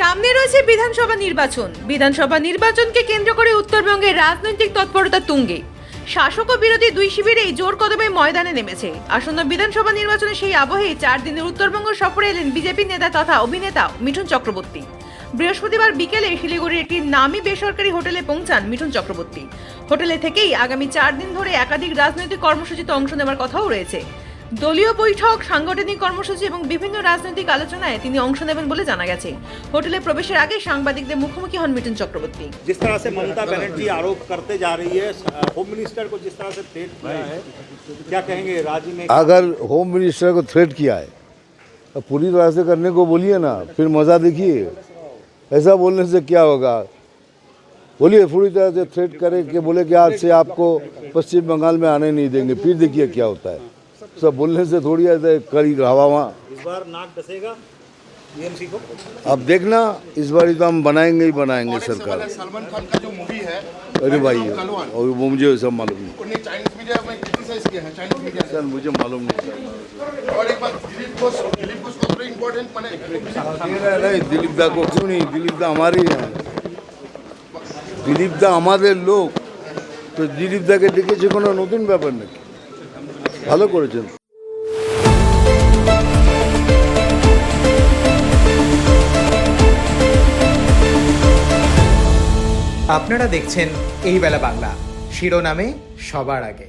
সামনে রয়েছে বিধানসভা নির্বাচন। বিধানসভা নির্বাচনকে কেন্দ্র করে উত্তরবঙ্গের রাজনৈতিক তৎপরতা তুঙ্গে। শাসক ও বিরোধী দুই শিবিরেই জোর কদমে ময়দানে নেমেছে। আসন্ন বিধানসভা নির্বাচনে সেই আবহেই চার দিনের উত্তরবঙ্গ সফরে এলেন বিজেপি নেতা তথা অভিনেতা মিঠুন চক্রবর্তী। বৃহস্পতিবার বিকেলে শিলিগুড়ির একটি নামী বেসরকারি হোটেলে পৌঁছান মিঠুন চক্রবর্তী। হোটেলে থেকেই আগামী চার দিন ধরে একাধিক রাজনৈতিক কর্মসূচিতে অংশ নেওয়ার কথাও রয়েছে। দলীয় বৈঠক সাংগঠনিক কর্মসূচি এবং বিভিন্ন রাজনৈতিক আলোচনায় তিনি অংশ নেবেন বলে জানা গেছে হোটেলে প্রবেশের আগে সাংবাদিকদের মুখোমুখি হন মিঠুন চক্রবর্তী जिस तरह से ममता बनर्जी आरोप करते जा रही है होम मिनिस्टर को जिस तरह से थ्रेट किया है क्या कहेंगे राज्य में अगर होम मिनिस्टर को थ्रेट किया है तो पूरी तरह से करने को बोलिए ना फिर मज़ा देखिए ऐसा बोलने से क्या होगा बोलिए पूरी तरह से थ्रेट करे कि बोले कि आज से आपको पश्चिम बंगाल में आने नहीं देंगे फिर देखिए क्या होता है सब बोलने से थोड़ी ऐसे करी हवा वहाँ इस बार नाक डसेगा टीएमसी को अब देखना इस बार तो हम बनाएंगे ही बनाएंगे सरकार सलमान खान का जो मूवी है अरे भाई गलवान और वो मुझे सब मालूम नहीं उन्हें चाइनीज मीडिया में क्रिटिसाइज किया है चाइनीज मीडिया सर मुझे मालूम नहीं सर और एक बात दिलीप घोष दिलीप घोष को थोड़ा इम्पोर्टेंट मैंने नहीं, नहीं দিলীপ দা को क्यों नहीं दिलीप दा हमारे ही हैं দিলীপ দা আমাদের লোক তো দিলীপ দাকে ডেকেছে কোনো নতুন ব্যাপার নাকি ভালো করেছেন। আপনারা দেখছেন এই বেলা বাংলা। শিরোনামে সবার আগে।